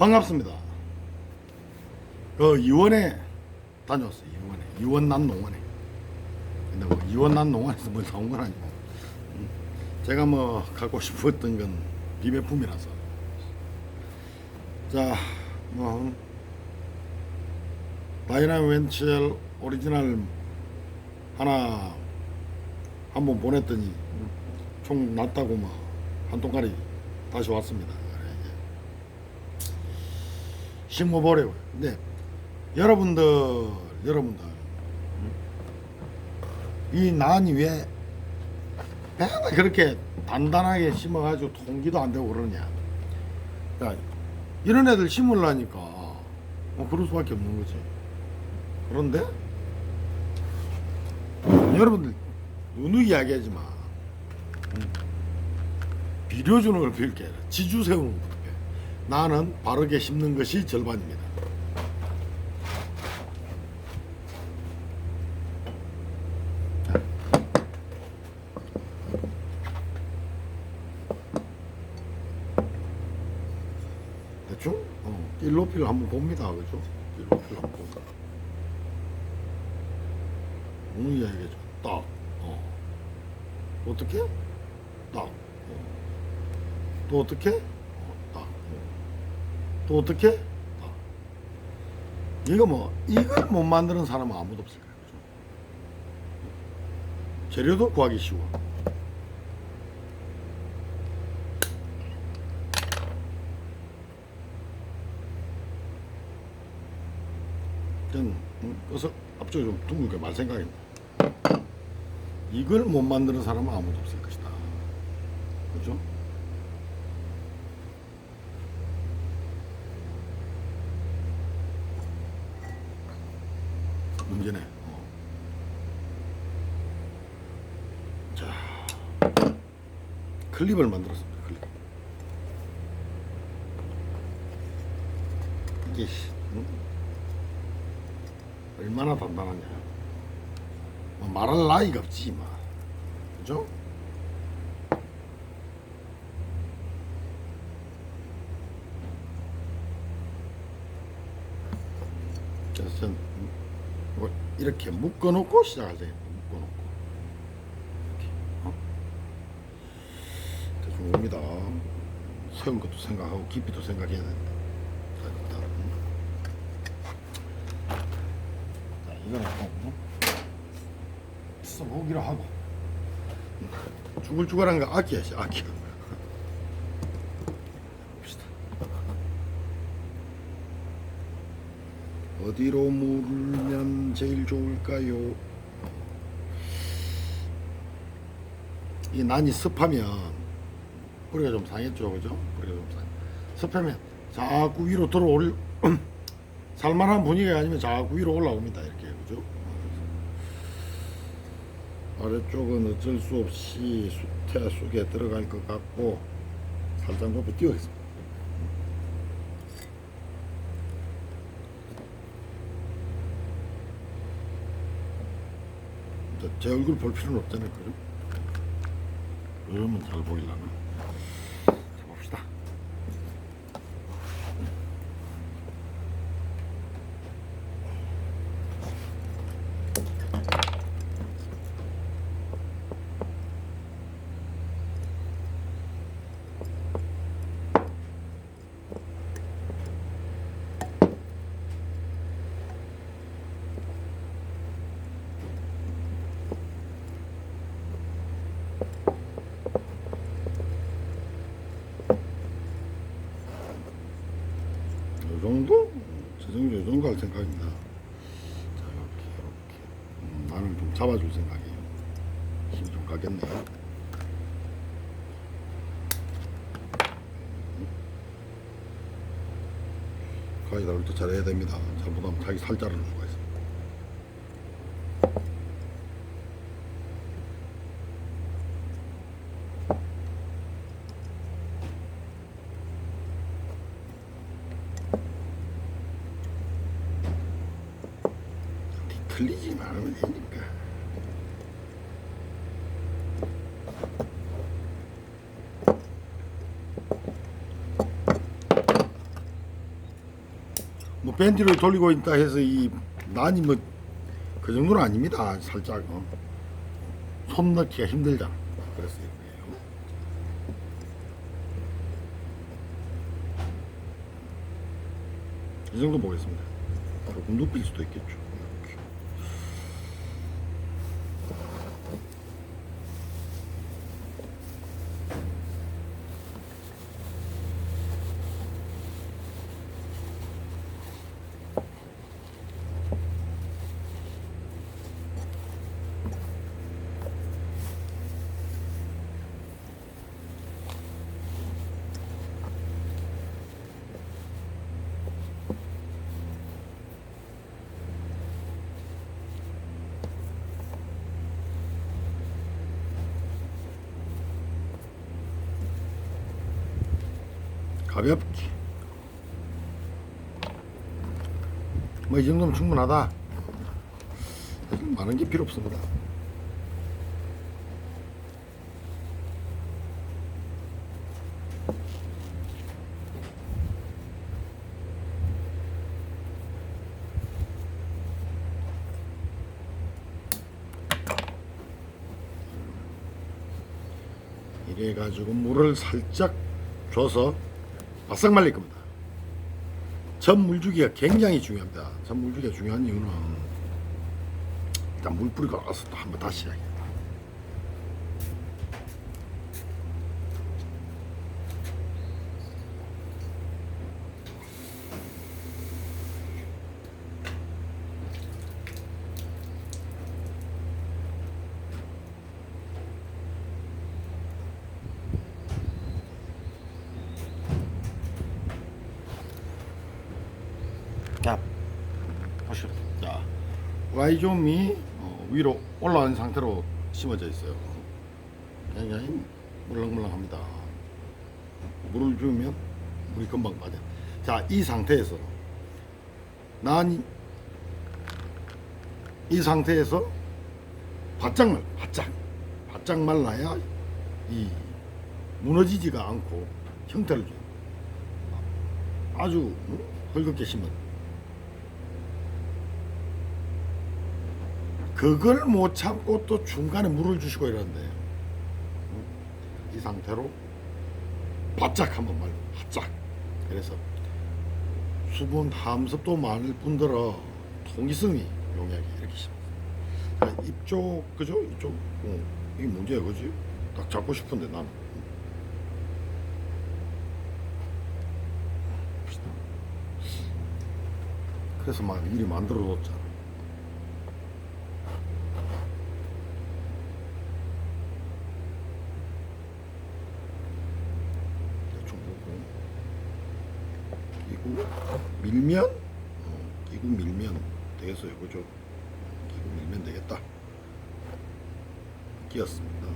반갑습니다. 그 이원에 다녀왔어요. 이원에 이원난 농원에. 근데 뭐 이원난 농원에서 뭘 사온 건 아니고 음, 제가 뭐 갖고 싶었던 건 비매품이라서 자 뭐 다이나 웬첼 오리지널 하나 한번 보냈더니 총 났다고 뭐 한 통가리 다시 왔습니다. 심어보려고. 근데 여러분들, 여러분들, 이 난이 왜 맨날 그렇게 단단하게 심어가지고 통기도 안 되고 그러냐. 야, 이런 애들 심으려니까 뭐 그럴 수밖에 없는 거지. 그런데 여러분들 누누이 이야기하지 마. 음. 비료 주는 걸 배울 게 아니라 지주 세우는 배워. 나는 바르게 심는 것이 절반입니다. 자. 대충 어, 길 높이를 한번 봅니다, 그죠? 길 높이를 한번 봅니다. 오늘 이야기죠. 딱, 어. 어떻게? 딱. 어. 또 어떻게? 또 어떻게? 딱. 이거 뭐 이걸 못 만드는 사람은 아무도 없을 거예요. 그죠? 재료도 구하기 쉬워. 전 음, 그래서 앞쪽에 좀 둥글게 말 생각입니다. 이걸 못 만드는 사람은 아무도 없을 것이다. 그죠? 문제네. 어. 자, 클립을 만들었습니다. 클립. 이게 씨, 응? 얼마나 단단하냐. 뭐 말할 나이가 없지, 뭐. 그죠? 전 이거 이렇게 묶어놓고 묶어놓고 이렇게 어? 대충 옵니다. 세운 것도 생각하고 깊이도 생각해야 된다. 음. 자, 이거는 또 써보기로 하고 죽을죽을한 거 아껴야지 아껴 봅시다 어디로 물면 제일 좋을까요? 이 난이 습하면 뿌리가 좀 상했죠 그죠? 뿌리가 좀 상. 습하면 자꾸 위로 들어올 살만한 분위기가 아니면 자꾸 위로 올라옵니다 이렇게 그죠? 아래쪽은 어쩔 수 없이 수태 속에 들어갈 것 같고 살짝 높이 띄우겠습니다. 이제 제 얼굴 볼 필요는 없잖아요, 그죠? 그러면 잘 보이려나? 자, 봅시다. 이 정도? 저 정도, 이 정도 할 생각입니다. 자, 이렇게, 이렇게. 음, 나는 좀 잡아줄 생각이에요. 힘이 좀 가겠네요. 가위 다룰 때 잘해야 됩니다. 잘못하면 자기 살 자르는 수가 있어요. 틀리지 말으면 되니까. 뭐 밴디를 돌리고 있다 해서 이 난이 뭐 그 정도는 아닙니다. 살짝 어. 손 넣기가. 그래서 이거예요. 이 정도 보겠습니다. 조금 눕힐 수도 있겠죠. 가볍게. 뭐 이 정도면 충분하다. 많은 게 필요 없습니다. 이래 가지고 물을 살짝 줘서 바싹 말릴 겁니다. 전 물주기가 굉장히 중요합니다. 전 물주기가 중요한 이유는 일단 물 뿌리고 나서 또 한번 다시 해야 자, 와이좀이 어, 위로 올라온 상태로 심어져 있어요. 굉장히 물렁물렁합니다. 물을 주면 물이 금방 빠져. 자, 이 상태에서 난 이 상태에서 바짝 말, 바짝, 바짝 말라야 이 무너지지가 않고 형태를 줘요. 아주 음, 헐겁게 심은. 그걸 못 참고 또 중간에 물을 주시고 이러는데. 이 상태로 바짝 한번 말고 바짝. 그래서 수분 함습도 많을 뿐더러 통기성이 용약이 이렇게 심어요 이쪽 그죠? 이쪽 어, 이게 문제야 그지? 딱 잡고 싶은데 나는. 그래서 막 미리 만들어 뒀잖아 대충 보고 끼고 밀면 어, 끼고 밀면 되겠어요 그죠 끼고 밀면 되겠다 끼었습니다.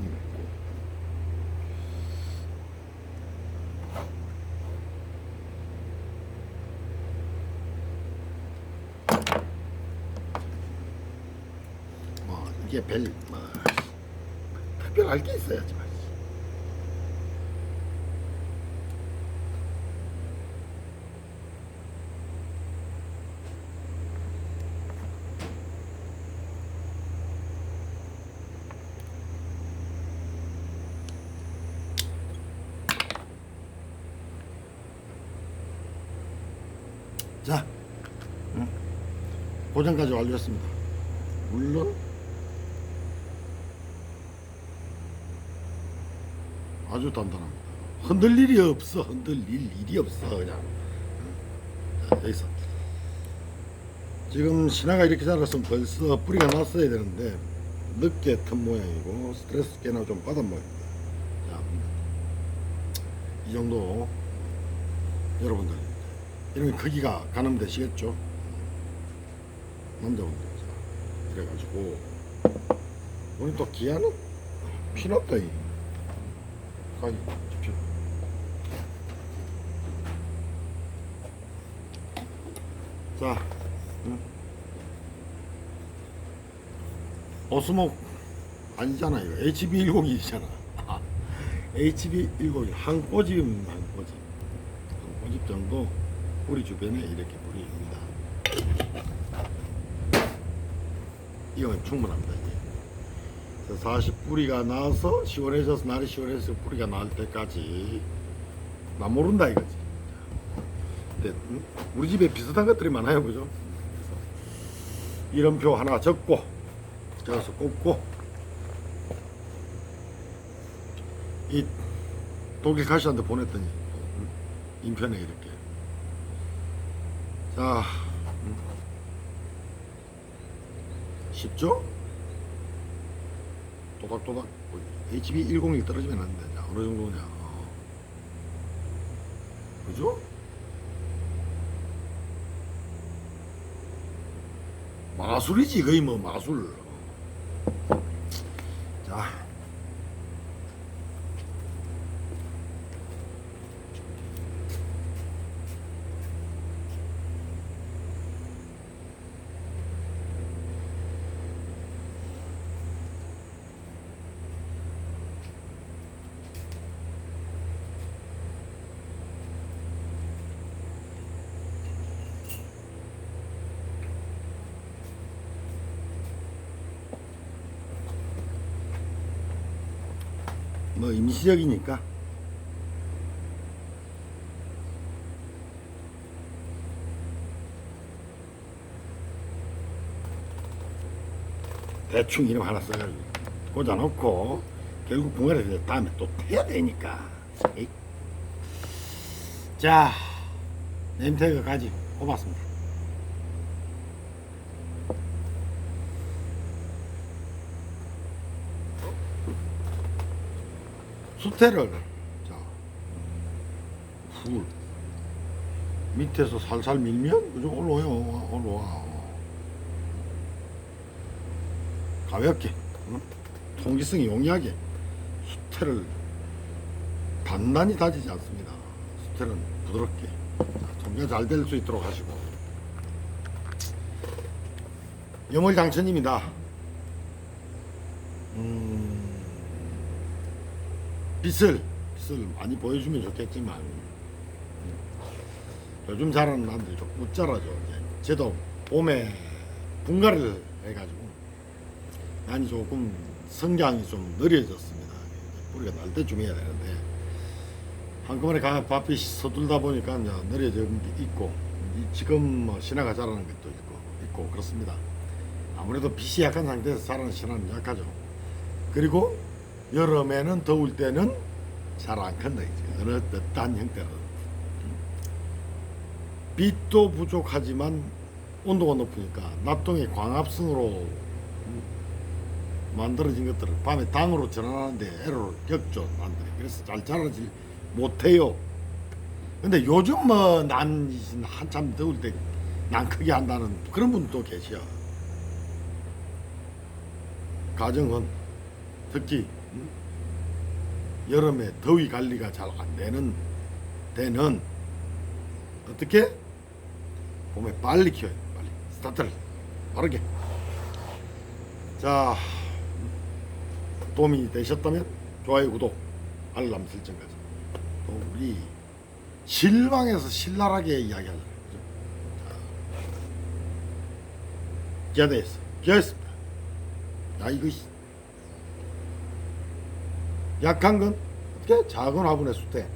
밀고. 뭐 이게 별 뭐, 특별할 게 있어야지 자, 응? 고정까지 완료했습니다. 물론 아주 단단합니다. 흔들 일이 없어. 흔들릴 일이 없어. 그냥. 자, 여기서. 지금 신화가 이렇게 자랐으면 벌써 뿌리가 났어야 되는데 늦게 튼 모양이고 스트레스 꽤나 좀 받은 모양입니다. 자, 이 정도 여러분들 이런 크기가 가늠되시겠죠? 남자분들 자, 이래가지고 오늘 또 기아는 피넛다 이 가위 집중. 자, 응? 오스목 아니잖아 이거 HB10이잖아. HB10 한 꼬집 한 꼬집 한 꼬집 집 정도 뿌리 주변에 이렇게 뿌립니다. 이건 충분합니다. 이제. 사실 뿌리가 나서 시원해져서 날이 시원해서 뿌리가 나올 때까지 나 모른다 이거지. 근데 음, 우리 집에 비슷한 것들이 많아요, 그죠? 그래서 이름표 하나 적고 적어서 꼽고 이 독일 가시한테 보냈더니 음, 인편에 이렇게 자 음, 쉽죠? 또닥또닥 HB 101 떨어지면 안 돼. 자, 어느 정도냐? 어. 그죠? 마술이지 거의 뭐 마술. 자. 뭐 임시적이니까. 대충 이름 하나 써가지고 꽂아놓고 결국 붕어를 다음에 또 해야 되니까. 에이. 자 냄새가까지. 꼽았습니다 수태를. 자, 풀 밑에서 살살 밀면 그저 올라와요. 올라와. 가볍게. 응? 통기성이 용이하게 수태를 단단히 다지지 않습니다. 수태는 부드럽게. 통기가 잘 될 수 있도록 하시고. 염월장천입니다. 음, 빛을 빛을 많이 보여주면 좋겠지만 음, 요즘 자라는 나무들이 좀 못 자라죠. 이제. 저도 봄에 분갈이를 해가지고 많이 조금 성장이 좀 느려졌습니다. 뿌리가 날 때쯤 해야 되는데 한꺼번에 가 바삐 서둘다 보니까 이제 느려진 게 있고 이 지금 뭐 신화가 자라는 것도 있고 있고 그렇습니다. 아무래도 빛이 약한 상태에서 자라는 신화는 약하죠. 그리고 여름에는 더울 때는 잘 안 큰다 이제. 어느 어떠한 형태로. 빛도 부족하지만 온도가 높으니까 낮동의 광합성으로 만들어진 것들을 밤에 당으로 전환하는데 애로를 겪죠 남들이. 그래서 잘 자라지 못해요. 근데 요즘 뭐난 한참 더울 때 난 크게 한다는 그런 분도 계셔. 가정은 특히 음, 여름에 더위 관리가 잘 안 되는 때는 어떻게? 봄에 빨리 키워요. 빨리. 스타트를. 빠르게. 자 도움이 되셨다면 좋아요 구독 알람 설정까지. 또 우리 실망해서 신랄하게 이야기하잖아요 기아대에서 기아했습니다. 야 이거 씨. 약한 건 작은 화분의 수태